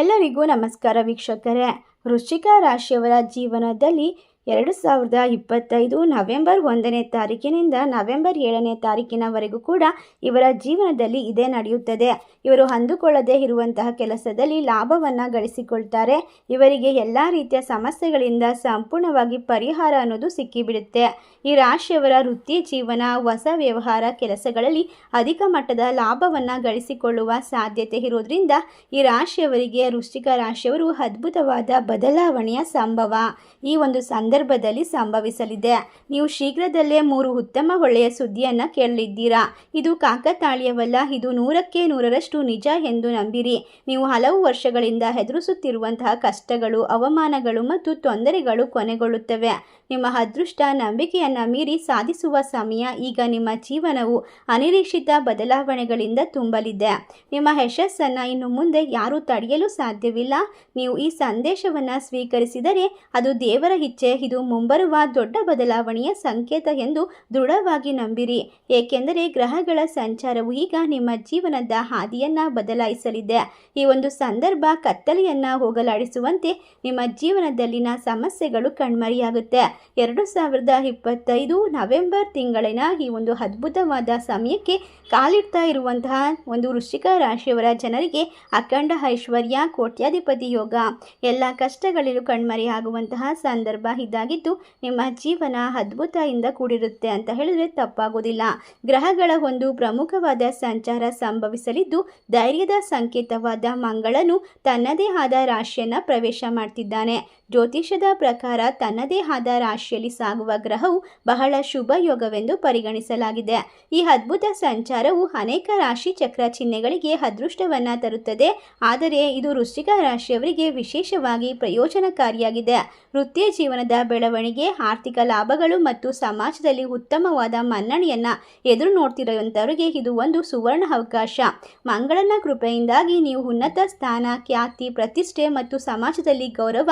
ಎಲ್ಲರಿಗೂ ನಮಸ್ಕಾರ ವೀಕ್ಷಕರೇ. ವೃಶ್ಚಿಕ ರಾಶಿಯವರ ಜೀವನದಲ್ಲಿ ಎರಡು ಸಾವಿರದ ಇಪ್ಪತ್ತೈದು ನವೆಂಬರ್ ಒಂದನೇ ತಾರೀಕಿನಿಂದ ನವೆಂಬರ್ ಏಳನೇ ತಾರೀಕಿನವರೆಗೂ ಕೂಡ ಇವರ ಜೀವನದಲ್ಲಿ ಇದೇ ನಡೆಯುತ್ತದೆ. ಇವರು ಅಂದುಕೊಳ್ಳದೇ ಇರುವಂತಹ ಕೆಲಸದಲ್ಲಿ ಲಾಭವನ್ನು ಗಳಿಸಿಕೊಳ್ತಾರೆ. ಇವರಿಗೆ ಎಲ್ಲ ರೀತಿಯ ಸಮಸ್ಯೆಗಳಿಂದ ಸಂಪೂರ್ಣವಾಗಿ ಪರಿಹಾರ ಅನ್ನೋದು ಸಿಕ್ಕಿಬಿಡುತ್ತೆ. ಈ ರಾಶಿಯವರ ವೃತ್ತಿ ಜೀವನ, ಹೊಸ ವ್ಯವಹಾರ ಕೆಲಸಗಳಲ್ಲಿ ಅಧಿಕ ಮಟ್ಟದ ಲಾಭವನ್ನು ಗಳಿಸಿಕೊಳ್ಳುವ ಸಾಧ್ಯತೆ ಇರೋದ್ರಿಂದ ಈ ರಾಶಿಯವರಿಗೆ ವೃಶ್ಚಿಕ ರಾಶಿಯವರು ಅದ್ಭುತವಾದ ಬದಲಾವಣೆಯ ಸಂಭವ. ಈ ಒಂದು ಸಂದರ್ಭದಲ್ಲಿ ಸಂಭವಿಸಲಿದೆ. ನೀವು ಶೀಘ್ರದಲ್ಲೇ ಮೂರು ಉತ್ತಮ ಒಳ್ಳೆಯ ಸುದ್ದಿಯನ್ನು ಕೇಳಲಿದ್ದೀರಾ? ಇದು ಕಾಕತಾಳೀಯವಲ್ಲ, ಇದು ನೂರಕ್ಕೆ ನೂರರಷ್ಟು ನಿಜ ಎಂದು ನಂಬಿರಿ. ನೀವು ಹಲವು ವರ್ಷಗಳಿಂದ ಎದುರಿಸುತ್ತಿರುವಂತಹ ಕಷ್ಟಗಳು, ಅವಮಾನಗಳು ಮತ್ತು ತೊಂದರೆಗಳು ಕೊನೆಗೊಳ್ಳುತ್ತವೆ. ನಿಮ್ಮ ಅದೃಷ್ಟ, ನಂಬಿಕೆಯನ್ನು ಮೀರಿ ಸಾಧಿಸುವ ಸಮಯ ಈಗ ನಿಮ್ಮ ಜೀವನವು ಅನಿರೀಕ್ಷಿತ ಬದಲಾವಣೆಗಳಿಂದ ತುಂಬಲಿದೆ. ನಿಮ್ಮ ಯಶಸ್ಸನ್ನು ಇನ್ನು ಮುಂದೆ ಯಾರೂ ತಡೆಯಲು ಸಾಧ್ಯವಿಲ್ಲ. ನೀವು ಈ ಸಂದೇಶವನ್ನು ಸ್ವೀಕರಿಸಿದರೆ ಅದು ದೇವರ ಇಚ್ಛೆ ಇದು ಮುಂಬರುವ ದೊಡ್ಡ ಬದಲಾವಣೆಯ ಸಂಕೇತ ಎಂದು ದೃಢವಾಗಿ ನಂಬಿರಿ. ಏಕೆಂದರೆ ಗ್ರಹಗಳ ಸಂಚಾರವು ಈಗ ನಿಮ್ಮ ಜೀವನದ ಹಾದಿಯನ್ನು ಬದಲಾಯಿಸಲಿದೆ. ಈ ಒಂದು ಸಂದರ್ಭ ಕತ್ತಲೆಯನ್ನು ಹೋಗಲಾಡಿಸುವಂತೆ ನಿಮ್ಮ ಜೀವನದಲ್ಲಿನ ಸಮಸ್ಯೆಗಳು ಕಣ್ಮರೆಯಾಗುತ್ತೆ. ಎರಡು ಸಾವಿರದ ಇಪ್ಪತ್ತೈದು ನವೆಂಬರ್ ತಿಂಗಳಿನ ಈ ಒಂದು ಅದ್ಭುತವಾದ ಸಮಯಕ್ಕೆ ಕಾಲಿಡ್ತಾ ಇರುವಂತಹ ಒಂದು ವೃಶ್ಚಿಕ ರಾಶಿಯವರ ಜನರಿಗೆ ಅಖಂಡ ಐಶ್ವರ್ಯ, ಕೋಟ್ಯಾಧಿಪತಿ ಯೋಗ, ಎಲ್ಲ ಕಷ್ಟಗಳಿಗೂ ಕಣ್ಮರೆಯಾಗುವಂತಹ ಸಂದರ್ಭ ಇದಾಗಿದ್ದು ನಿಮ್ಮ ಜೀವನ ಅದ್ಭುತದಿಂದ ಕೂಡಿರುತ್ತೆ ಅಂತ ಹೇಳಿದ್ರೆ ತಪ್ಪಾಗೋದಿಲ್ಲ. ಗ್ರಹಗಳ ಒಂದು ಪ್ರಮುಖವಾದ ಸಂಚಾರ ಸಂಭವಿಸಲಿದ್ದು ಧೈರ್ಯದ ಸಂಕೇತವಾದ ಮಂಗಳನು ತನ್ನದೇ ಆದ ರಾಶಿಯನ್ನು ಪ್ರವೇಶ ಮಾಡ್ತಿದ್ದಾನೆ. ಜ್ಯೋತಿಷದ ಪ್ರಕಾರ ತನ್ನದೇ ಆದ ರಾಶಿಯಲ್ಲಿ ಸಾಗುವ ಗ್ರಹವು ಬಹಳ ಶುಭ ಯೋಗವೆಂದು ಪರಿಗಣಿಸಲಾಗಿದೆ. ಈ ಅದ್ಭುತ ಸಂಚಾರವು ಅನೇಕ ರಾಶಿ ಚಕ್ರ ಚಿಹ್ನೆಗಳಿಗೆ ಅದೃಷ್ಟವನ್ನು ತರುತ್ತದೆ. ಆದರೆ ಇದು ವೃಶ್ಚಿಕ ರಾಶಿಯವರಿಗೆ ವಿಶೇಷವಾಗಿ ಪ್ರಯೋಜನಕಾರಿಯಾಗಿದೆ. ವೃತ್ತಿ ಜೀವನದ ಬೆಳವಣಿಗೆ, ಆರ್ಥಿಕ ಲಾಭಗಳು ಮತ್ತು ಸಮಾಜದಲ್ಲಿ ಉತ್ತಮವಾದ ಮನ್ನಣೆಯನ್ನು ಎದುರು ನೋಡ್ತಿರುವಂಥವರಿಗೆ ಇದು ಒಂದು ಸುವರ್ಣ ಅವಕಾಶ. ಮಂಗಳನ ಕೃಪೆಯಿಂದಾಗಿ ನೀವು ಉನ್ನತ ಸ್ಥಾನ, ಖ್ಯಾತಿ, ಪ್ರತಿಷ್ಠೆ ಮತ್ತು ಸಮಾಜದಲ್ಲಿ ಗೌರವ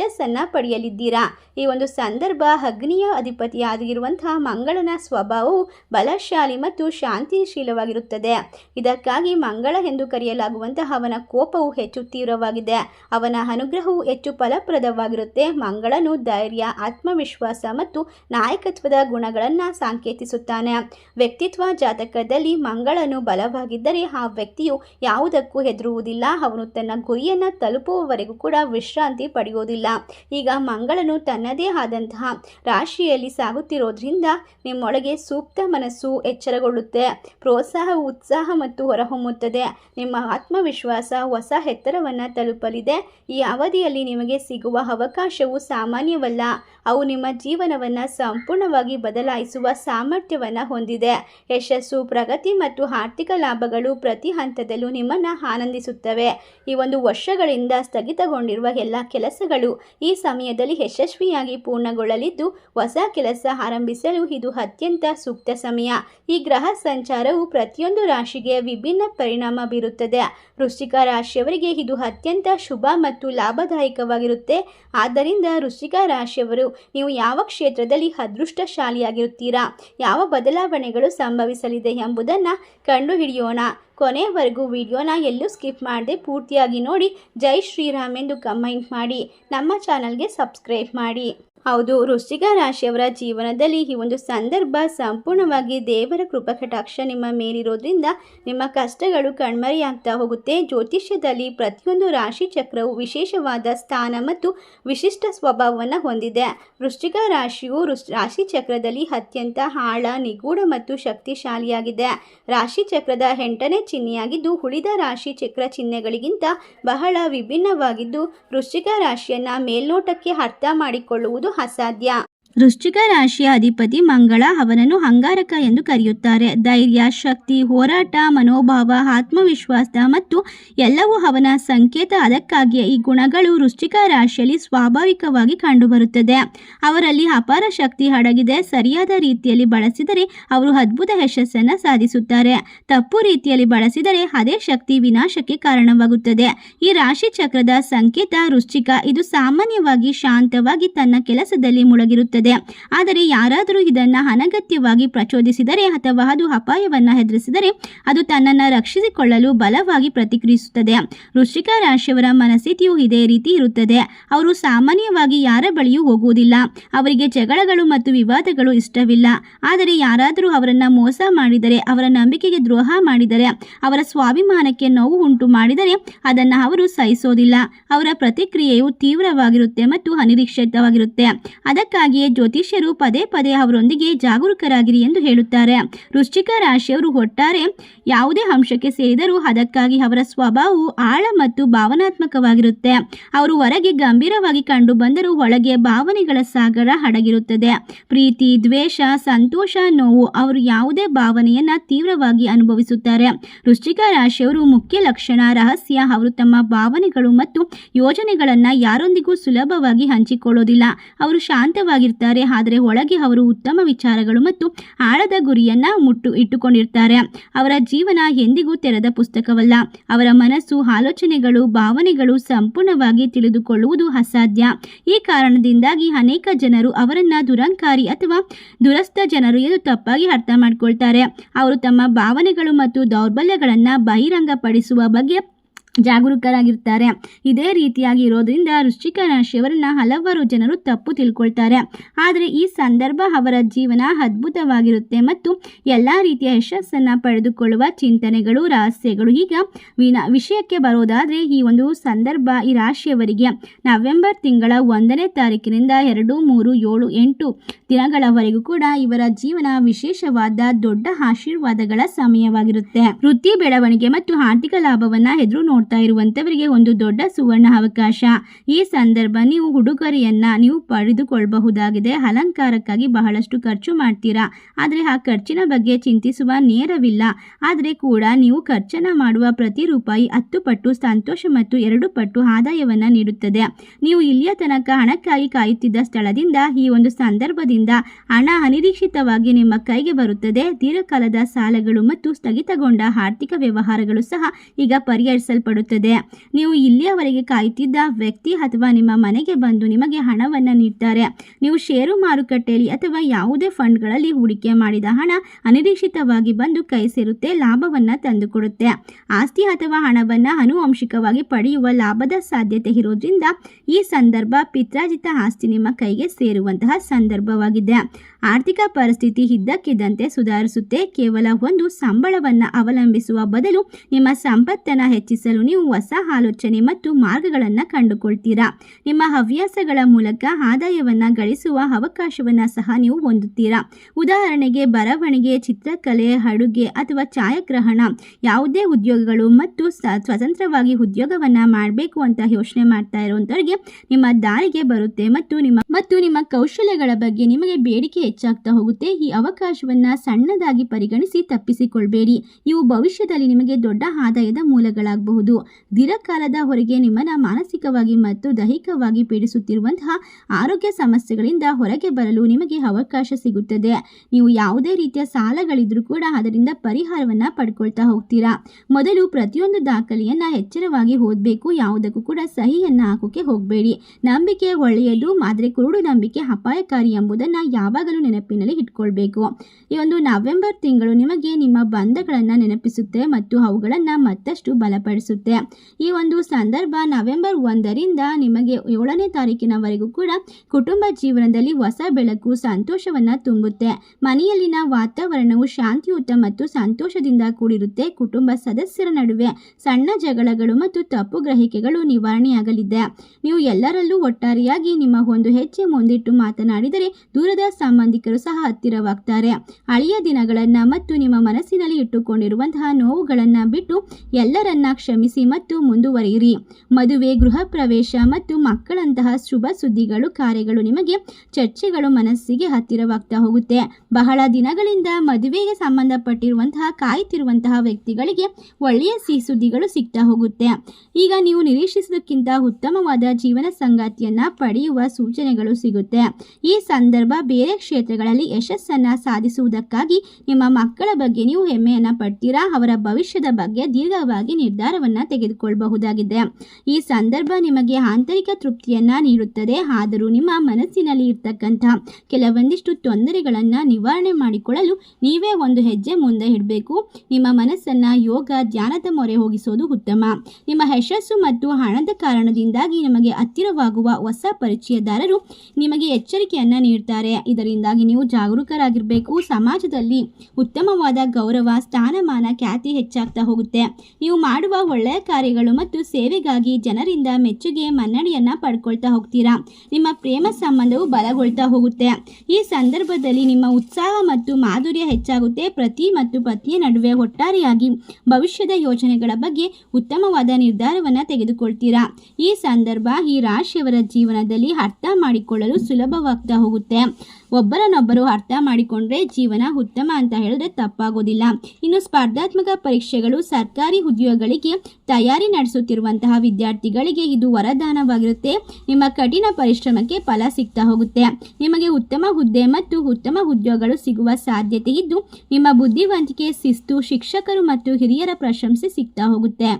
ಯಶಸ್ಸನ್ನು ಪಡೆಯಲಿದ್ದೀರಾ? ಈ ಒಂದು ಸಂದರ್ಭ ಅಗ್ನಿಯ ಅಧಿಪತಿಯಾಗಿರುವಂತಹ ಮಂಗಳನ ಸ್ವಭಾವವು ಬಲಶಾಲಿ ಮತ್ತು ಶಾಂತಿಶೀಲವಾಗಿರುತ್ತದೆ. ಇದಕ್ಕಾಗಿ ಮಂಗಳ ಎಂದು ಕರೆಯಲಾಗುವಂತಹ ಅವನ ಕೋಪವು ಹೆಚ್ಚು ತೀವ್ರವಾಗಿದೆ. ಅವನ ಅನುಗ್ರಹವು ಹೆಚ್ಚು ಫಲಪ್ರದವಾಗಿರುತ್ತೆ. ಮಂಗಳನು ಧೈರ್ಯ, ಆತ್ಮವಿಶ್ವಾಸ ಮತ್ತು ನಾಯಕತ್ವದ ಗುಣಗಳನ್ನು ಸಂಕೇತಿಸುತ್ತಾನೆ. ವ್ಯಕ್ತಿತ್ವ ಜಾತಕದಲ್ಲಿ ಮಂಗಳನು ಬಲವಾಗಿದ್ದರೆ ಆ ವ್ಯಕ್ತಿಯು ಯಾವುದಕ್ಕೂ ಹೆದರುವುದಿಲ್ಲ. ಅವನು ತನ್ನ ಗುರಿಯನ್ನು ತಲುಪುವವರೆಗೂ ಕೂಡ ವಿಶ್ರಾಂತಿ ಪಡೆಯುವುದಿಲ್ಲ. ಈಗ ಮಂಗಳನು ತನ್ನದೇ ಆದಂತಹ ರಾಶಿಯಲ್ಲಿ ಸಾಗುತ್ತಿರೋದ್ರಿಂದ ನಿಮ್ಮೊಳಗೆ ಸೂಕ್ತ ಮನಸ್ಸು ಎಚ್ಚರಗೊಳ್ಳುತ್ತೆ. ಪ್ರೋತ್ಸಾಹ, ಉತ್ಸಾಹ ಮತ್ತು ಹೊರಹೊಮ್ಮುತ್ತದೆ. ನಿಮ್ಮ ಆತ್ಮವಿಶ್ವಾಸ ಹೊಸ ಎತ್ತರವನ್ನು ತಲುಪಲಿದೆ. ಈ ಅವಧಿಯಲ್ಲಿ ನಿಮಗೆ ಸಿಗುವ ಅವಕಾಶವು ಸಾಮಾನ್ಯವಲ್ಲ. ಅವು ನಿಮ್ಮ ಜೀವನವನ್ನು ಸಂಪೂರ್ಣವಾಗಿ ಬದಲಾಯಿಸುವ ಸಾಮರ್ಥ್ಯವನ್ನು ಹೊಂದಿದೆ. ಯಶಸ್ಸು, ಪ್ರಗತಿ ಮತ್ತು ಆರ್ಥಿಕ ಲಾಭಗಳು ಪ್ರತಿ ಹಂತದಲ್ಲೂ ನಿಮ್ಮನ್ನು ಆನಂದಿಸುತ್ತವೆ. ಈ ಒಂದು ವರ್ಷಗಳಿಂದ ಸ್ಥಗಿತಗೊಂಡಿರುವ ಎಲ್ಲ ಕೆಲಸಗಳು ಈ ಸಮಯದಲ್ಲಿ ಯಶಸ್ವಿಯಾಗಿ ಪೂರ್ಣಗೊಳ್ಳಲಿದ್ದು, ಹೊಸ ಕೆಲಸ ಆರಂಭಿಸಲು ಇದು ಅತ್ಯಂತ ಸೂಕ್ತ ಸಮಯ. ಈ ಗ್ರಹ ಸಂಚಾರವು ಪ್ರತಿಯೊಂದು ರಾಶಿಗೆ ವಿಭಿನ್ನ ಪರಿಣಾಮ ಬೀರುತ್ತದೆ. ವೃಶ್ಚಿಕ ರಾಶಿಯವರಿಗೆ ಇದು ಅತ್ಯಂತ ಶುಭ ಮತ್ತು ಲಾಭದಾಯಕವಾಗಿರುತ್ತೆ. ಆದ್ದರಿಂದ ವೃಶ್ಚಿಕ ರಾಶಿಯವರು, ನೀವು ಯಾವ ಕ್ಷೇತ್ರದಲ್ಲಿ ಅದೃಷ್ಟಶಾಲಿಯಾಗಿರುತ್ತೀರಾ? ಯಾವ ಬದಲಾವಣೆಗಳು ಸಂಭವಿಸಲಿದೆ ಎಂಬುದನ್ನು ಕಂಡುಹಿಡಿಯೋಣ. ಕೊನೆಯವರೆಗೂ ವಿಡಿಯೋನ ಎಲ್ಲೂ ಸ್ಕಿಪ್ ಮಾಡದೆ ಪೂರ್ತಿಯಾಗಿ ನೋಡಿ ಜೈ ಶ್ರೀರಾಮ್ ಎಂದು ಕಮೆಂಟ್ ಮಾಡಿ. ನಮ್ಮ ಚಾನಲ್ಗೆ ಸಬ್ಸ್ಕ್ರೈಬ್ ಮಾಡಿ. ಹೌದು, ವೃಶ್ಚಿಕ ರಾಶಿಯವರ ಜೀವನದಲ್ಲಿ ಈ ಒಂದು ಸಂದರ್ಭ ಸಂಪೂರ್ಣವಾಗಿ ದೇವರ ಕೃಪಕಟಾಕ್ಷ ನಿಮ್ಮ ಮೇಲಿರೋದ್ರಿಂದ ನಿಮ್ಮ ಕಷ್ಟಗಳು ಕಣ್ಮರೆಯಾಗ್ತಾ ಹೋಗುತ್ತೆ. ಜ್ಯೋತಿಷ್ಯದಲ್ಲಿ ಪ್ರತಿಯೊಂದು ರಾಶಿ ಚಕ್ರವು ವಿಶೇಷವಾದ ಸ್ಥಾನ ಮತ್ತು ವಿಶಿಷ್ಟ ಸ್ವಭಾವವನ್ನು ಹೊಂದಿದೆ. ವೃಶ್ಚಿಕ ರಾಶಿಯು ರಾಶಿ ಚಕ್ರದಲ್ಲಿ ಅತ್ಯಂತ ಆಳ, ನಿಗೂಢ ಮತ್ತು ಶಕ್ತಿಶಾಲಿಯಾಗಿದೆ. ರಾಶಿ ಚಕ್ರದ ಎಂಟನೇ ಚಿಹ್ನೆಯಾಗಿದ್ದು, ಉಳಿದ ರಾಶಿ ಚಕ್ರ ಚಿಹ್ನೆಗಳಿಗಿಂತ ಬಹಳ ವಿಭಿನ್ನವಾಗಿದ್ದು, ವೃಶ್ಚಿಕ ರಾಶಿಯನ್ನು ಮೇಲ್ನೋಟಕ್ಕೆ ಅರ್ಥ ಮಾಡಿಕೊಳ್ಳುವುದು ಅಸಾಧ್ಯ. ವೃಶ್ಚಿಕ ರಾಶಿಯ ಅಧಿಪತಿ ಮಂಗಳ ಅವನನ್ನು ಹಂಗಾರಕ ಎಂದು ಕರೆಯುತ್ತಾರೆ. ಧೈರ್ಯ, ಶಕ್ತಿ, ಹೋರಾಟ, ಮನೋಭಾವ, ಆತ್ಮವಿಶ್ವಾಸ ಮತ್ತು ಎಲ್ಲವೂ ಅವನ ಸಂಕೇತ. ಅದಕ್ಕಾಗಿಯೇ ಈ ಗುಣಗಳು ವೃಶ್ಚಿಕ ರಾಶಿಯಲ್ಲಿ ಸ್ವಾಭಾವಿಕವಾಗಿ ಕಂಡುಬರುತ್ತದೆ. ಅವರಲ್ಲಿ ಅಪಾರ ಶಕ್ತಿ ಅಡಗಿದೆ ಸರಿಯಾದ ರೀತಿಯಲ್ಲಿ ಬಳಸಿದರೆ ಅವರು ಅದ್ಭುತ ಯಶಸ್ಸನ್ನು ಸಾಧಿಸುತ್ತಾರೆ. ತಪ್ಪು ರೀತಿಯಲ್ಲಿ ಬಳಸಿದರೆ ಅದೇ ಶಕ್ತಿ ವಿನಾಶಕ್ಕೆ ಕಾರಣವಾಗುತ್ತದೆ. ಈ ರಾಶಿ ಚಕ್ರದ ಸಂಕೇತ ವೃಶ್ಚಿಕ. ಇದು ಸಾಮಾನ್ಯವಾಗಿ ಶಾಂತವಾಗಿ ತನ್ನ ಕೆಲಸದಲ್ಲಿ ಮುಳುಗಿರುತ್ತದೆ. ಆದರೆ ಯಾರಾದರೂ ಇದನ್ನು ಅನಗತ್ಯವಾಗಿ ಪ್ರಚೋದಿಸಿದರೆ ಅಥವಾ ಅದು ಅಪಾಯವನ್ನು ಹೆದರಿಸಿದರೆ ಅದು ತನ್ನನ್ನು ರಕ್ಷಿಸಿಕೊಳ್ಳಲು ಬಲವಾಗಿ ಪ್ರತಿಕ್ರಿಯಿಸುತ್ತದೆ. ವೃಶ್ಚಿಕ ರಾಶಿಯವರ ಮನಸ್ಥಿತಿಯು ಇದೇ ರೀತಿ ಇರುತ್ತದೆ. ಅವರು ಸಾಮಾನ್ಯವಾಗಿ ಯಾರ ಬಳಿಯೂ ಹೋಗುವುದಿಲ್ಲ. ಅವರಿಗೆ ಜಗಳಗಳು ಮತ್ತು ವಿವಾದಗಳು ಇಷ್ಟವಿಲ್ಲ. ಆದರೆ ಯಾರಾದರೂ ಅವರನ್ನು ಮೋಸ ಮಾಡಿದರೆ, ಅವರ ನಂಬಿಕೆಗೆ ದ್ರೋಹ ಮಾಡಿದರೆ, ಅವರ ಸ್ವಾಭಿಮಾನಕ್ಕೆ ನೋವು ಉಂಟು ಮಾಡಿದರೆ ಅದನ್ನು ಅವರು ಸಹಿಸೋದಿಲ್ಲ. ಅವರ ಪ್ರತಿಕ್ರಿಯೆಯು ತೀವ್ರವಾಗಿರುತ್ತೆ ಮತ್ತು ಅನಿರೀಕ್ಷಿತವಾಗಿರುತ್ತೆ. ಅದಕ್ಕಾಗಿಯೇ ಜ್ಯೋತಿಷ್ಯರು ಪದೇ ಪದೇ ಅವರೊಂದಿಗೆ ಜಾಗರೂಕರಾಗಿರಿ ಎಂದು ಹೇಳುತ್ತಾರೆ. ವೃಶ್ಚಿಕ ರಾಶಿಯವರು ಒಟ್ಟಾರೆ ಯಾವುದೇ ಅಂಶಕ್ಕೆ ಸೇರಿದರೂ ಅದಕ್ಕಾಗಿ ಅವರ ಸ್ವಭಾವವು ಆಳ ಮತ್ತು ಭಾವನಾತ್ಮಕವಾಗಿರುತ್ತೆ. ಅವರು ಹೊರಗೆ ಗಂಭೀರವಾಗಿ ಕಂಡು ಬಂದರೂ ಒಳಗೆ ಭಾವನೆಗಳ ಸಾಗರ ಅಡಗಿರುತ್ತದೆ ಪ್ರೀತಿ, ದ್ವೇಷ, ಸಂತೋಷ, ನೋವು ಅವರು ಯಾವುದೇ ಭಾವನೆಯನ್ನ ತೀವ್ರವಾಗಿ ಅನುಭವಿಸುತ್ತಾರೆ. ವೃಶ್ಚಿಕ ರಾಶಿಯವರು ಮುಖ್ಯ ಲಕ್ಷಣ, ರಹಸ್ಯ, ಅವರು ತಮ್ಮ ಭಾವನೆಗಳು ಮತ್ತು ಯೋಜನೆಗಳನ್ನು ಯಾರೊಂದಿಗೂ ಸುಲಭವಾಗಿ ಹಂಚಿಕೊಳ್ಳೋದಿಲ್ಲ. ಅವರು ಶಾಂತವಾಗಿರ್ತಾರೆ. ಆದರೆ ಒಳಗೆ ಅವರು ಉತ್ತಮ ವಿಚಾರಗಳು ಮತ್ತು ಆಳದ ಗುರಿಯನ್ನ ಮುಟ್ಟು ಇಟ್ಟುಕೊಂಡಿರ್ತಾರೆ. ಅವರ ಜೀವನ ಎಂದಿಗೂ ತೆರೆದ ಪುಸ್ತಕವಲ್ಲ. ಅವರ ಮನಸ್ಸು, ಆಲೋಚನೆಗಳು, ಭಾವನೆಗಳು ಸಂಪೂರ್ಣವಾಗಿ ತಿಳಿದುಕೊಳ್ಳುವುದು ಅಸಾಧ್ಯ. ಈ ಕಾರಣದಿಂದಾಗಿ ಅನೇಕ ಜನರು ಅವರನ್ನ ದುರಂಕಾರಿ ಅಥವಾ ದುರಸ್ಥ ಜನರು ಎಂದು ತಪ್ಪಾಗಿ ಅರ್ಥ ಮಾಡಿಕೊಳ್ತಾರೆ. ಅವರು ತಮ್ಮ ಭಾವನೆಗಳು ಮತ್ತು ದೌರ್ಬಲ್ಯಗಳನ್ನು ಬಹಿರಂಗಪಡಿಸುವ ಬಗ್ಗೆ ಜಾಗರೂಕರಾಗಿರ್ತಾರೆ. ಇದೇ ರೀತಿಯಾಗಿ ಇರೋದ್ರಿಂದ ವೃಶ್ಚಿಕ ರಾಶಿಯವರನ್ನ ಹಲವಾರು ಜನರು ತಪ್ಪು ತಿಳ್ಕೊಳ್ತಾರೆ. ಆದರೆ ಈ ಸಂದರ್ಭ ಅವರ ಜೀವನ ಅದ್ಭುತವಾಗಿರುತ್ತೆ ಮತ್ತು ಎಲ್ಲ ರೀತಿಯ ಯಶಸ್ಸನ್ನು ಪಡೆದುಕೊಳ್ಳುವ ಚಿಂತನೆಗಳು, ರಹಸ್ಯಗಳು ಈಗ ವಿನ, ವಿಷಯಕ್ಕೆ ಬರೋದಾದರೆ ಈ ಒಂದು ಸಂದರ್ಭ ಈ ರಾಶಿಯವರಿಗೆ ನವೆಂಬರ್ ತಿಂಗಳ ಒಂದನೇ ತಾರೀಕಿನಿಂದ ಎರಡು, ಮೂರು, ಏಳು, ಎಂಟು ದಿನಗಳವರೆಗೂ ಕೂಡ ಇವರ ಜೀವನ ವಿಶೇಷವಾದ ದೊಡ್ಡ ಆಶೀರ್ವಾದಗಳ ಸಮಯವಾಗಿರುತ್ತೆ. ವೃತ್ತಿ ಬೆಳವಣಿಗೆ ಮತ್ತು ಆರ್ಥಿಕ ಲಾಭವನ್ನ ಎದುರು ನೋಡ್ತಾ ಇರುವಂತವರಿಗೆ ಒಂದು ದೊಡ್ಡ ಸುವರ್ಣ ಅವಕಾಶ. ಈ ಸಂದರ್ಭ ನೀವು ಉಡುಗೊರೆಯನ್ನ ನೀವು ಪಡೆದುಕೊಳ್ಳಬಹುದಾಗಿದೆ. ಅಲಂಕಾರಕ್ಕಾಗಿ ಬಹಳಷ್ಟು ಖರ್ಚು ಮಾಡ್ತೀರಾ? ಆದರೆ ಆ ಖರ್ಚಿನ ಬಗ್ಗೆ ಚಿಂತಿಸುವ ನೇರವಿಲ್ಲ. ಆದರೆ ಕೂಡ ನೀವು ಖರ್ಚನ ಮಾಡುವ ಪ್ರತಿ ರೂಪಾಯಿ ಹತ್ತು ಪಟ್ಟು ಸಂತೋಷ ಮತ್ತು ಎರಡು ಪಟ್ಟು ಆದಾಯವನ್ನ ನೀಡುತ್ತದೆ. ನೀವು ಇಲ್ಲಿಯ ತನಕ ಹಣಕ್ಕಾಗಿ ಕಾಯುತ್ತಿದ್ದ ಸ್ಥಳದಿಂದ ಈ ಒಂದು ಸಂದರ್ಭದಿಂದ ಹಣ ಅನಿರೀಕ್ಷಿತವಾಗಿ ನಿಮ್ಮ ಕೈಗೆ ಬರುತ್ತದೆ. ದೀರ್ಘಕಾಲದ ಸಾಲಗಳು ಮತ್ತು ಸ್ಥಗಿತಗೊಂಡ ಆರ್ಥಿಕ ವ್ಯವಹಾರಗಳು ಸಹ ಈಗ ಪರಿಹರಿಸಲ್ಪಡುತ್ತದೆ ನೀವು ಇಲ್ಲಿಯವರೆಗೆ ಕಾಯುತ್ತಿದ್ದ ವ್ಯಕ್ತಿ ಅಥವಾ ನಿಮ್ಮ ಮನೆಗೆ ಬಂದು ನಿಮಗೆ ಹಣವನ್ನು ನೀಡ್ತಾರೆ. ನೀವು ಷೇರು ಮಾರುಕಟ್ಟೆಯಲ್ಲಿ ಅಥವಾ ಯಾವುದೇ ಫಂಡ್ಗಳಲ್ಲಿ ಹೂಡಿಕೆ ಮಾಡಿದ ಹಣ ಅನಿರೀಕ್ಷಿತವಾಗಿ ಬಂದು ಕೈ ಸೇರುತ್ತೆ, ಲಾಭವನ್ನು ತಂದುಕೊಡುತ್ತೆ. ಆಸ್ತಿ ಅಥವಾ ಹಣವನ್ನು ಆನುವಂಶಿಕವಾಗಿ ಪಡೆಯುವ ಲಾಭದ ಸಾಧ್ಯತೆ ಇರೋದ್ರಿಂದ ಈ ಸಂದರ್ಭ ಪಿತ್ರಾಜಿತ ಆಸ್ತಿ ನಿಮ್ಮ ಕೈಗೆ ಸೇರುವಂತಹ ಸಂದರ್ಭವಾಗಿದೆ. ಆರ್ಥಿಕ ಪರಿಸ್ಥಿತಿ ಇದ್ದಕ್ಕಿದ್ದಂತೆ ಸುಧಾರಿಸುತ್ತೆ. ಕೇವಲ ಒಂದು ಸಂಬಳವನ್ನು ಅವಲಂಬಿಸುವ ಬದಲು ನಿಮ್ಮ ಸಂಪತ್ತನ್ನು ಹೆಚ್ಚಿಸಲು ನೀವು ಹೊಸ ಆಲೋಚನೆ ಮತ್ತು ಮಾರ್ಗಗಳನ್ನು ಕಂಡುಕೊಳ್ತೀರಾ? ನಿಮ್ಮ ಹವ್ಯಾಸಗಳ ಮೂಲಕ ಆದಾಯವನ್ನು ಗಳಿಸುವ ಅವಕಾಶವನ್ನು ಸಹ ನೀವು ಹೊಂದುತ್ತೀರಾ? ಉದಾಹರಣೆಗೆ ಬರವಣಿಗೆ, ಚಿತ್ರಕಲೆ, ಅಡುಗೆ ಅಥವಾ ಛಾಯಾಗ್ರಹಣ, ಯಾವುದೇ ಉದ್ಯೋಗಗಳು ಮತ್ತು ಸ್ವತಂತ್ರವಾಗಿ ಉದ್ಯೋಗವನ್ನು ಮಾಡಬೇಕು ಅಂತ ಯೋಚನೆ ಮಾಡ್ತಾ ಇರುವಂಥವ್ರಿಗೆ ನಿಮ್ಮ ದಾರಿಗೆ ಬರುತ್ತೆ ಮತ್ತು ನಿಮ್ಮ ಮತ್ತು ನಿಮ್ಮ ಕೌಶಲ್ಯಗಳ ಬಗ್ಗೆ ನಿಮಗೆ ಬೇಡಿಕೆ ಹೆಚ್ಚಾಗ್ತಾ ಹೋಗುತ್ತೆ. ಈ ಅವಕಾಶವನ್ನ ಸಣ್ಣದಾಗಿ ಪರಿಗಣಿಸಿ ತಪ್ಪಿಸಿಕೊಳ್ಬೇಡಿ. ಇವು ಭವಿಷ್ಯದಲ್ಲಿ ನಿಮಗೆ ದೊಡ್ಡ ಆದಾಯದ ಮೂಲಗಳಾಗಬಹುದು. ದೀರ್ಘಕಾಲದ ಹೊರಗೆ ನಿಮ್ಮನ್ನ ಮಾನಸಿಕವಾಗಿ ಮತ್ತು ದೈಹಿಕವಾಗಿ ಪೀಡಿಸುತ್ತಿರುವಂತಹ ಆರೋಗ್ಯ ಸಮಸ್ಯೆಗಳಿಂದ ಹೊರಗೆ ಬರಲು ನಿಮಗೆ ಅವಕಾಶ ಸಿಗುತ್ತದೆ. ನೀವು ಯಾವುದೇ ರೀತಿಯ ಸಾಲಗಳಿದ್ರೂ ಕೂಡ ಅದರಿಂದ ಪರಿಹಾರವನ್ನ ಪಡ್ಕೊಳ್ತಾ ಹೋಗ್ತೀರಾ? ಮೊದಲು ಪ್ರತಿಯೊಂದು ದಾಖಲೆಯನ್ನು ಎಚ್ಚರವಾಗಿ ಓದಬೇಕು. ಯಾವುದಕ್ಕೂ ಕೂಡ ಸಹಿಯನ್ನ ಹಾಕೋಕೆ ಹೋಗಬೇಡಿ. ನಂಬಿಕೆ ಒಳ್ಳೆಯದು ಆದರೆ ಕುರುಡು ನಂಬಿಕೆ ಅಪಾಯಕಾರಿ ಎಂಬುದನ್ನು ಯಾವಾಗಲೂ ನೆನಪಿನಲ್ಲಿ ಇಟ್ಕೊಳ್ಬೇಕು. ಈ ಒಂದು ನವೆಂಬರ್ ತಿಂಗಳು ನಿಮಗೆ ನಿಮ್ಮ ಬಂಧಗಳನ್ನು ನೆನಪಿಸುತ್ತೆ ಮತ್ತು ಅವುಗಳನ್ನು ಮತ್ತಷ್ಟು ಬಲಪಡಿಸುತ್ತೆ. ಈ ಒಂದು ಸಂದರ್ಭ ನವೆಂಬರ್ ಒಂದರಿಂದ ನಿಮಗೆ ಏಳನೇ ತಾರೀಕಿನವರೆಗೂ ಕೂಡ ಕುಟುಂಬ ಜೀವನದಲ್ಲಿ ಹೊಸ ಬೆಳಕು, ಸಂತೋಷವನ್ನು ತುಂಬುತ್ತೆ. ಮನೆಯಲ್ಲಿನ ವಾತಾವರಣವು ಶಾಂತಿಯುತ ಮತ್ತು ಸಂತೋಷದಿಂದ ಕೂಡಿರುತ್ತೆ. ಕುಟುಂಬ ಸದಸ್ಯರ ನಡುವೆ ಸಣ್ಣ ಜಗಳಗಳು ಮತ್ತು ತಪ್ಪು ಗ್ರಹಿಕೆಗಳು ನಿವಾರಣೆಯಾಗಲಿದೆ. ನೀವು ಎಲ್ಲರಲ್ಲೂ ಒಟ್ಟಾರೆಯಾಗಿ ನಿಮ್ಮ ಒಂದು ಹೆಜ್ಜೆ ಮುಂದಿಟ್ಟು ಮಾತನಾಡಿದರೆ ದೂರದ ಸಂಬಂಧಿಕರು ಸಹ ಹತ್ತಿರವಾಗ್ತಾರೆ. ಹಳೆಯ ದಿನಗಳನ್ನ ಮತ್ತು ನಿಮ್ಮ ಮನಸ್ಸಿನಲ್ಲಿ ಇಟ್ಟುಕೊಂಡಿರುವಂತಹ ನೋವುಗಳನ್ನ ಬಿಟ್ಟು ಎಲ್ಲರನ್ನ ಕ್ಷಮಿಸಿ ಮತ್ತು ಮುಂದುವರಿಯಿರಿ. ಮದುವೆ, ಗೃಹ ಪ್ರವೇಶ ಮತ್ತು ಮಕ್ಕಳಂತಹ ಶುಭ ಸುದ್ದಿಗಳು, ಕಾರ್ಯಗಳು ನಿಮಗೆ ಚರ್ಚೆಗಳು ಮನಸ್ಸಿಗೆ ಹತ್ತಿರವಾಗ್ತಾ ಹೋಗುತ್ತೆ. ಬಹಳ ದಿನಗಳಿಂದ ಮದುವೆಗೆ ಸಂಬಂಧಪಟ್ಟಿರುವಂತಹ ಕಾಯುತ್ತಿರುವಂತಹ ವ್ಯಕ್ತಿಗಳಿಗೆ ಒಳ್ಳೆಯ ಸಿಹಿ ಸುದ್ದಿಗಳು ಸಿಗ್ತಾ ಹೋಗುತ್ತೆ. ಈಗ ನೀವು ನಿರೀಕ್ಷಿಸುವುದಕ್ಕಿಂತ ಉತ್ತಮವಾದ ಜೀವನ ಸಂಗಾತಿಯನ್ನ ಪಡೆಯುವ ಸೂಚನೆಗಳು ಯೋಜನೆಗಳು ಸಿಗುತ್ತೆ. ಈ ಸಂದರ್ಭ ಬೇರೆ ಕ್ಷೇತ್ರಗಳಲ್ಲಿ ಯಶಸ್ಸನ್ನು ಸಾಧಿಸುವುದಕ್ಕಾಗಿ ನಿಮ್ಮ ಮಕ್ಕಳ ಬಗ್ಗೆ ನೀವು ಹೆಮ್ಮೆಯನ್ನು ಪಡ್ತೀರಾ? ಅವರ ಭವಿಷ್ಯದ ಬಗ್ಗೆ ದೀರ್ಘವಾಗಿ ನಿರ್ಧಾರವನ್ನು ತೆಗೆದುಕೊಳ್ಳಬಹುದಾಗಿದೆ ಈ ಸಂದರ್ಭ ನಿಮಗೆ ಆಂತರಿಕ ತೃಪ್ತಿಯನ್ನು ನೀಡುತ್ತದೆ. ಆದರೂ ನಿಮ್ಮ ಮನಸ್ಸಿನಲ್ಲಿ ಇರ್ತಕ್ಕಂಥ ಕೆಲವೊಂದಿಷ್ಟು ತೊಂದರೆಗಳನ್ನು ನಿವಾರಣೆ ಮಾಡಿಕೊಳ್ಳಲು ನೀವೇ ಒಂದು ಹೆಜ್ಜೆ ಮುಂದೆ ಇಡಬೇಕು. ನಿಮ್ಮ ಮನಸ್ಸನ್ನು ಯೋಗ, ಧ್ಯಾನದ ಮೊರೆ ಹೋಗಿಸೋದು ಉತ್ತಮ. ನಿಮ್ಮ ಯಶಸ್ಸು ಮತ್ತು ಹಣದ ಕಾರಣದಿಂದಾಗಿ ನಿಮಗೆ ಹತ್ತಿರವಾಗುವ ಹೊಸ ಪರಿಚಯದಾರರು ನಿಮಗೆ ಎಚ್ಚರಿಕೆಯನ್ನು ನೀಡ್ತಾರೆ. ಇದರಿಂದಾಗಿ ನೀವು ಜಾಗರೂಕರಾಗಿರಬೇಕು. ಸಮಾಜದಲ್ಲಿ ಉತ್ತಮವಾದ ಗೌರವ, ಸ್ಥಾನಮಾನ, ಖ್ಯಾತಿ ಹೆಚ್ಚಾಗ್ತಾ ಹೋಗುತ್ತೆ. ನೀವು ಮಾಡುವ ಒಳ್ಳೆಯ ಕಾರ್ಯಗಳು ಮತ್ತು ಸೇವೆಗಾಗಿ ಜನರಿಂದ ಮೆಚ್ಚುಗೆ, ಮನ್ನಣೆಯನ್ನ ಪಡ್ಕೊಳ್ತಾ ಹೋಗ್ತೀರಾ? ನಿಮ್ಮ ಪ್ರೇಮ ಸಂಬಂಧವು ಬಲಗೊಳ್ತಾ ಹೋಗುತ್ತೆ. ಈ ಸಂದರ್ಭದಲ್ಲಿ ನಿಮ್ಮ ಉತ್ಸಾಹ ಮತ್ತು ಮಾಧುರ್ಯ ಹೆಚ್ಚಾಗುತ್ತೆ. ಪ್ರತಿ ಮತ್ತು ಪತ್ನಿಯ ನಡುವೆ ಒಟ್ಟಾರೆಯಾಗಿ ಭವಿಷ್ಯದ ಯೋಜನೆಗಳ ಬಗ್ಗೆ ಉತ್ತಮವಾದ ನಿರ್ಧಾರವನ್ನು ತೆಗೆದುಕೊಳ್ತೀರಾ? ಈ ಸಂದರ್ಭ ಈ ರಾಶಿಯವರ ಜೀವನದಲ್ಲಿ ಅರ್ಥ ಮಾಡಿಕೊಳ್ಳಲು ಸುಲಭವಾಗ್ತಾ ಹೋಗುತ್ತೆ. ಒಬ್ಬರನ್ನೊಬ್ಬರು ಅರ್ಥ ಮಾಡಿಕೊಂಡ್ರೆ ಜೀವನ ಉತ್ತಮ ಅಂತ ಹೇಳಿದ್ರೆ ತಪ್ಪಾಗೋದಿಲ್ಲ. ಇನ್ನು ಸ್ಪರ್ಧಾತ್ಮಕ ಪರೀಕ್ಷೆಗಳು ಸರ್ಕಾರಿ ಉದ್ಯೋಗಗಳಿಗೆ ತಯಾರಿ ನಡೆಸುತ್ತಿರುವಂತಹ ವಿದ್ಯಾರ್ಥಿಗಳಿಗೆ ಇದು ವರದಾನವಾಗಿರುತ್ತೆ. ನಿಮ್ಮ ಕಠಿಣ ಪರಿಶ್ರಮಕ್ಕೆ ಫಲ ಸಿಗ್ತಾ ಹೋಗುತ್ತೆ. ನಿಮಗೆ ಉತ್ತಮ ಹುದ್ದೆ ಮತ್ತು ಉತ್ತಮ ಉದ್ಯೋಗಗಳು ಸಿಗುವ ಸಾಧ್ಯತೆ ಇದ್ದು, ನಿಮ್ಮ ಬುದ್ಧಿವಂತಿಕೆ, ಶಿಸ್ತು, ಶಿಕ್ಷಕರು ಮತ್ತು ಹಿರಿಯರ ಪ್ರಶಂಸೆ ಸಿಗ್ತಾ ಹೋಗುತ್ತೆ.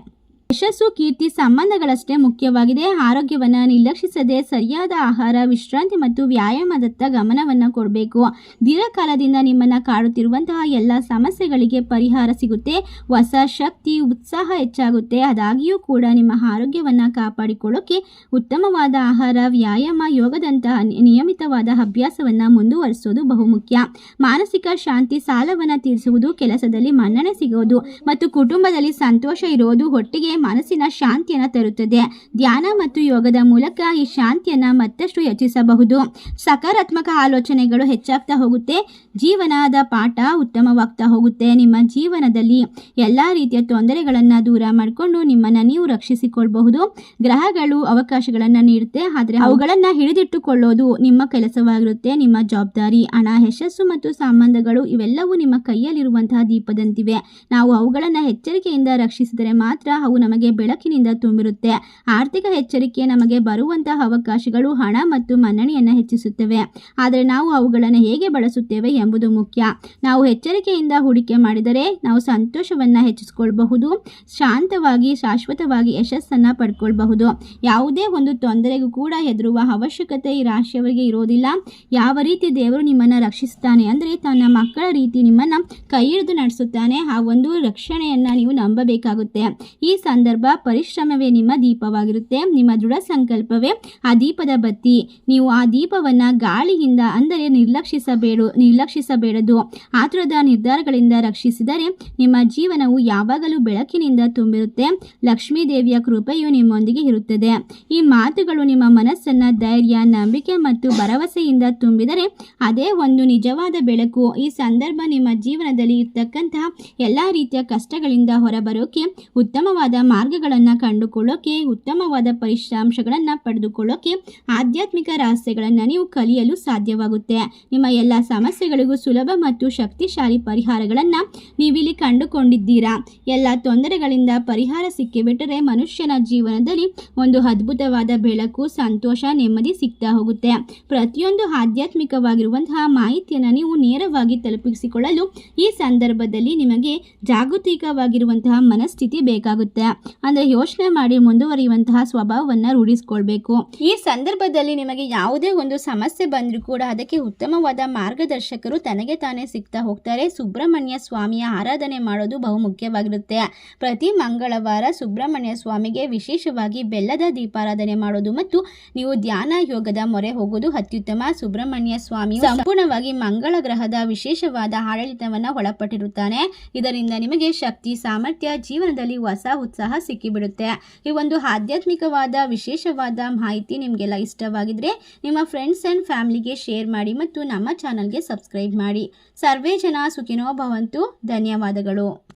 ಯಶಸ್ಸು, ಕೀರ್ತಿ ಸಂಬಂಧಗಳಷ್ಟೇ ಮುಖ್ಯವಾಗಿದೆ. ಆರೋಗ್ಯವನ್ನು ನಿರ್ಲಕ್ಷಿಸದೆ ಸರಿಯಾದ ಆಹಾರ, ವಿಶ್ರಾಂತಿ ಮತ್ತು ವ್ಯಾಯಾಮದತ್ತ ಗಮನವನ್ನು ಕೊಡಬೇಕು. ದೀರ್ಘಕಾಲದಿಂದ ನಿಮ್ಮನ್ನು ಕಾಡುತ್ತಿರುವಂತಹ ಎಲ್ಲ ಸಮಸ್ಯೆಗಳಿಗೆ ಪರಿಹಾರ ಸಿಗುತ್ತೆ. ಹೊಸ ಶಕ್ತಿ, ಉತ್ಸಾಹ ಹೆಚ್ಚಾಗುತ್ತೆ. ಆದಾಗಿಯೂ ಕೂಡ ನಿಮ್ಮ ಆರೋಗ್ಯವನ್ನು ಕಾಪಾಡಿಕೊಳ್ಳೋಕೆ ಉತ್ತಮವಾದ ಆಹಾರ, ವ್ಯಾಯಾಮ ಯೋಗದಂತಹ ನಿಯಮಿತವಾದ ಅಭ್ಯಾಸವನ್ನು ಮುಂದುವರಿಸೋದು ಬಹುಮುಖ್ಯ. ಮಾನಸಿಕ ಶಾಂತಿ ಸಾಲವನ್ನು ತೀರಿಸುವುದು ಕೆಲಸದಲ್ಲಿ ಮನ್ನಣೆ ಸಿಗೋದು ಮತ್ತು ಕುಟುಂಬದಲ್ಲಿ ಸಂತೋಷ ಇರೋದು ಒಟ್ಟಿಗೆ ಮನಸ್ಸಿನ ಶಾಂತಿಯನ್ನು ತರುತ್ತದೆ. ಧ್ಯಾನ ಮತ್ತು ಯೋಗದ ಮೂಲಕ ಈ ಶಾಂತಿಯನ್ನು ಮತ್ತಷ್ಟು ಹೆಚ್ಚಿಸಬಹುದು. ಸಕಾರಾತ್ಮಕ ಆಲೋಚನೆಗಳು ಹೆಚ್ಚಾಗ್ತಾ ಹೋಗುತ್ತೆ. ಜೀವನದ ಪಾಠ ಉತ್ತಮವಾಗ್ತಾ ಹೋಗುತ್ತೆ. ನಿಮ್ಮ ಜೀವನದಲ್ಲಿ ಎಲ್ಲ ರೀತಿಯ ತೊಂದರೆಗಳನ್ನು ದೂರ ಮಾಡಿಕೊಂಡು ನಿಮ್ಮನ್ನು ನೀವು ರಕ್ಷಿಸಿಕೊಳ್ಳಬಹುದು ಗ್ರಹಗಳು ಅವಕಾಶಗಳನ್ನು ನೀಡುತ್ತೆ. ಆದರೆ ಅವುಗಳನ್ನು ಹಿಡಿದಿಟ್ಟುಕೊಳ್ಳೋದು ನಿಮ್ಮ ಕೆಲಸವಾಗಿರುತ್ತೆ. ನಿಮ್ಮ ಜವಾಬ್ದಾರಿ, ಹಣ, ಯಶಸ್ಸು ಮತ್ತು ಸಂಬಂಧಗಳು ಇವೆಲ್ಲವೂ ನಿಮ್ಮ ಕೈಯಲ್ಲಿರುವಂತಹ ದೀಪದಂತಿವೆ. ನಾವು ಅವುಗಳನ್ನು ಎಚ್ಚರಿಕೆಯಿಂದ ರಕ್ಷಿಸಿದರೆ ಮಾತ್ರ ಅವು ನಮಗೆ ಬೆಳಕಿನಿಂದ ತುಂಬಿರುತ್ತೆ. ಆರ್ಥಿಕ ಎಚ್ಚರಿಕೆ ನಮಗೆ ಬರುವಂತಹ ಅವಕಾಶಗಳು ಹಣ ಮತ್ತು ಮನ್ನಣೆಯನ್ನು ಹೆಚ್ಚಿಸುತ್ತವೆ. ಆದರೆ ನಾವು ಅವುಗಳನ್ನು ಹೇಗೆ ಬಳಸುತ್ತೇವೆ ಎಂಬುದು ಮುಖ್ಯ. ನಾವು ಎಚ್ಚರಿಕೆಯಿಂದ ಹೂಡಿಕೆ ಮಾಡಿದರೆ ನಾವು ಸಂತೋಷವನ್ನು ಹೆಚ್ಚಿಸಿಕೊಳ್ಳಬಹುದು ಶಾಂತವಾಗಿ, ಶಾಶ್ವತವಾಗಿ ಯಶಸ್ಸನ್ನು ಪಡ್ಕೊಳ್ಬಹುದು. ಯಾವುದೇ ಒಂದು ತೊಂದರೆಗೂ ಕೂಡ ಹೆದರುವ ಅವಶ್ಯಕತೆ ಈ ರಾಶಿಯವರಿಗೆ ಇರೋದಿಲ್ಲ. ಯಾವ ರೀತಿ ದೇವರು ನಿಮ್ಮನ್ನು ರಕ್ಷಿಸ್ತಾನೆ ಅಂದರೆ ತನ್ನ ಮಕ್ಕಳ ರೀತಿ ನಿಮ್ಮನ್ನು ಕೈ ಹಿಡಿದು ನಡೆಸುತ್ತಾನೆ. ಆ ಒಂದು ರಕ್ಷಣೆಯನ್ನು ನೀವು ನಂಬಬೇಕಾಗುತ್ತೆ. ಈ ಸಂದರ್ಭ ಪರಿಶ್ರಮವೇ ನಿಮ್ಮ ದೀಪವಾಗಿರುತ್ತೆ, ನಿಮ್ಮ ದೃಢ ಸಂಕಲ್ಪವೇ ಆ ದೀಪದ ಬತ್ತಿ. ನೀವು ಆ ದೀಪವನ್ನು ಗಾಳಿಯಿಂದ ಅಂದರೆ ನಿರ್ಲಕ್ಷಿಸಬೇಡು, ನಿರ್ಲಕ್ಷಿಸಬೇಡದು. ಆತುರದ ನಿರ್ಧಾರಗಳಿಂದ ರಕ್ಷಿಸಿದರೆ ನಿಮ್ಮ ಜೀವನವು ಯಾವಾಗಲೂ ಬೆಳಕಿನಿಂದ ತುಂಬಿರುತ್ತೆ ಲಕ್ಷ್ಮೀ ದೇವಿಯ ಕೃಪೆಯು ನಿಮ್ಮೊಂದಿಗೆ ಇರುತ್ತದೆ. ಈ ಮಾತುಗಳು ನಿಮ್ಮ ಮನಸ್ಸನ್ನು ಧೈರ್ಯ, ನಂಬಿಕೆ ಮತ್ತು ಭರವಸೆಯಿಂದ ತುಂಬಿದರೆ ಅದೇ ಒಂದು ನಿಜವಾದ ಬೆಳಕು. ಈ ಸಂದರ್ಭ ನಿಮ್ಮ ಜೀವನದಲ್ಲಿ ಇರ್ತಕ್ಕಂತಹ ಎಲ್ಲ ರೀತಿಯ ಕಷ್ಟಗಳಿಂದ ಹೊರಬರೋಕೆ ಉತ್ತಮವಾದ ಮಾರ್ಗಗಳನ್ನು ಕಂಡುಕೊಳ್ಳೋಕೆ, ಉತ್ತಮವಾದ ಪರಿಶ್ರಾಂಶಗಳನ್ನು ಪಡೆದುಕೊಳ್ಳೋಕೆ ಆಧ್ಯಾತ್ಮಿಕ ರಹಸ್ಯಗಳನ್ನು ನೀವು ಕಲಿಯಲು ಸಾಧ್ಯವಾಗುತ್ತೆ. ನಿಮ್ಮ ಎಲ್ಲ ಸಮಸ್ಯೆಗಳಿಗೂ ಸುಲಭ ಮತ್ತು ಶಕ್ತಿಶಾಲಿ ಪರಿಹಾರಗಳನ್ನು ನೀವಿಲ್ಲಿ ಕಂಡುಕೊಂಡಿದ್ದೀರಾ. ಎಲ್ಲ ತೊಂದರೆಗಳಿಂದ ಪರಿಹಾರ ಸಿಕ್ಕಿಬಿಟ್ಟರೆ ಮನುಷ್ಯನ ಜೀವನದಲ್ಲಿ ಒಂದು ಅದ್ಭುತವಾದ ಬೆಳಕು, ಸಂತೋಷ, ನೆಮ್ಮದಿ ಸಿಗ್ತಾ ಹೋಗುತ್ತೆ. ಪ್ರತಿಯೊಂದು ಆಧ್ಯಾತ್ಮಿಕವಾಗಿರುವಂತಹ ಮಾಹಿತಿಯನ್ನು ನೀವು ನೇರವಾಗಿ ತಲುಪಿಸಿಕೊಳ್ಳಲು ಈ ಸಂದರ್ಭದಲ್ಲಿ ನಿಮಗೆ ಜಾಗತಿಕವಾಗಿರುವಂತಹ ಮನಸ್ಥಿತಿ ಬೇಕಾಗುತ್ತೆ. ಅಂದರೆ ಯೋಚನೆ ಮಾಡಿ ಮುಂದುವರಿಯುವಂತಹ ಸ್ವಭಾವವನ್ನ ರೂಢಿಸಿಕೊಳ್ಬೇಕು. ಈ ಸಂದರ್ಭದಲ್ಲಿ ನಿಮಗೆ ಯಾವುದೇ ಒಂದು ಸಮಸ್ಯೆ ಬಂದರೂ ಕೂಡ ಅದಕ್ಕೆ ಉತ್ತಮವಾದ ಮಾರ್ಗದರ್ಶಕರು ತನಗೆ ತಾನೇ ಸಿಗ್ತಾ ಹೋಗ್ತಾರೆ. ಸುಬ್ರಹ್ಮಣ್ಯ ಸ್ವಾಮಿಯ ಆರಾಧನೆ ಮಾಡೋದು ಬಹುಮುಖ್ಯವಾಗಿರುತ್ತೆ ಪ್ರತಿ ಮಂಗಳವಾರ ಸುಬ್ರಹ್ಮಣ್ಯ ಸ್ವಾಮಿಗೆ ವಿಶೇಷವಾಗಿ ಬೆಲ್ಲದ ದೀಪಾರಾಧನೆ ಮಾಡೋದು ಮತ್ತು ನೀವು ಧ್ಯಾನ ಯೋಗದ ಮೊರೆ ಹೋಗೋದು ಅತ್ಯುತ್ತಮ. ಸುಬ್ರಹ್ಮಣ್ಯ ಸ್ವಾಮಿ ಸಂಪೂರ್ಣವಾಗಿ ಮಂಗಳ ಗ್ರಹದ ವಿಶೇಷವಾದ ಆಡಳಿತವನ್ನು ಒಳಪಟ್ಟಿರುತ್ತಾನೆ. ಇದರಿಂದ ನಿಮಗೆ ಶಕ್ತಿ, ಸಾಮರ್ಥ್ಯ, ಜೀವನದಲ್ಲಿ ಹೊಸ ಉತ್ಸಾಹ ಸಿಕ್ಕಿಬಿಡುತ್ತೆ. ಈ ಒಂದು ಆಧ್ಯಾತ್ಮಿಕವಾದ, ವಿಶೇಷವಾದ ಮಾಹಿತಿ ನಿಮಗೆಲ್ಲ ಇಷ್ಟವಾಗಿದ್ರೆ ನಿಮ್ಮ ಫ್ರೆಂಡ್ಸ್ ಆ್ಯಂಡ್ ಫ್ಯಾಮಿಲಿಗೆ ಶೇರ್ ಮಾಡಿ ಮತ್ತು ನಮ್ಮ ಚಾನಲ್ಗೆ ಸಬ್ಸ್ಕ್ರೈಬ್ ಮಾಡಿ. ಸರ್ವೇ ಜನ ಸುಖಿನೋ ಭವಂತು. ಧನ್ಯವಾದಗಳು.